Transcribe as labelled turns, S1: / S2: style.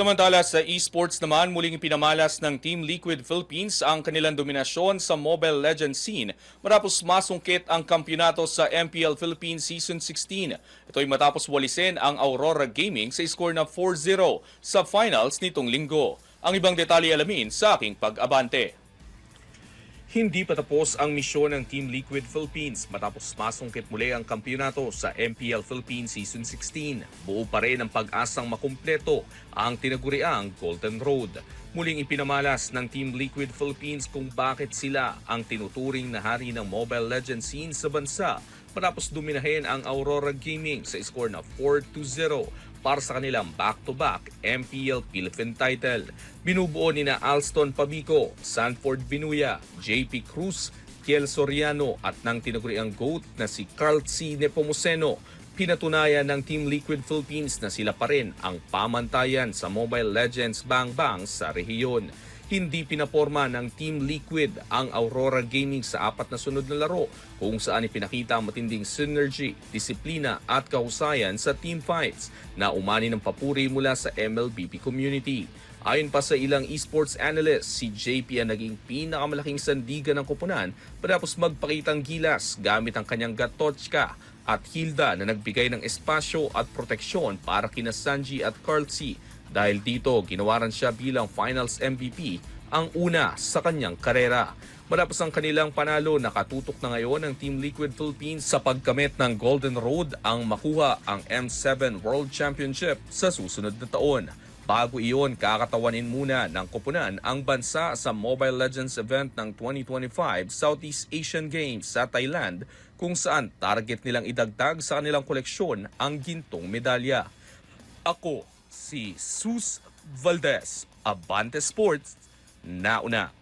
S1: Samantala sa esports naman, muling ipinamalas ng Team Liquid Philippines ang kanilang dominasyon sa Mobile Legends scene matapos masungkit ang kampyonato sa MPL Philippines Season 16. Ito ay matapos walisin ang Aurora Gaming sa score na 4-0 sa finals nitong linggo. Ang ibang detalye alamin sa aking pag-abante. Hindi pa tapos ang misyon ng Team Liquid Philippines matapos masungkit muli ang kampyonato sa MPL Philippines Season 16. Buo pa rin ang pag-asang makumpleto ang tinaguriang Golden Road. Muling ipinamalas ng Team Liquid Philippines kung bakit sila ang tinuturing na hari ng Mobile Legends scene sa bansa matapos dominahin ang Aurora Gaming sa score na 4-0 para sa kanilang back-to-back MPL Philippine title. Binubuo ni na Alston Pamico, Sanford Binuya, JP Cruz, Kiel Soriano at ng tinaguriang GOAT na si Carl C. Nepomuceno. Pinatunayan ng Team Liquid Philippines na sila pa rin ang pamantayan sa Mobile Legends Bang Bang sa rehiyon. Hindi pinaporma ng Team Liquid ang Aurora Gaming sa apat na sunod na laro kung saan ipinakita ang matinding synergy, disiplina at kahusayan sa team fights na umani ng papuri mula sa MLBP community. Ayon pa sa ilang esports analyst, si JP ang naging pinakamalaking sandigan ng koponan matapos magpakitang gilas gamit ang kanyang Gatochka at Hilda na nagbigay ng espasyo at proteksyon para kina Sanji at Carl C. Dahil dito, ginawaran siya bilang Finals MVP ang una sa kanyang karera. Matapos ang kanilang panalo, nakatutok na ngayon ng Team Liquid Philippines sa pagkamit ng Golden Road ang makuha ang M7 World Championship sa susunod na taon. Bago iyon, kakatawanin muna ng kupunan ang bansa sa Mobile Legends event ng 2025 Southeast Asian Games sa Thailand kung saan target nilang idagdag sa kanilang koleksyon ang gintong medalya. Ako si Sus Valdez, Abante Sports, nauna.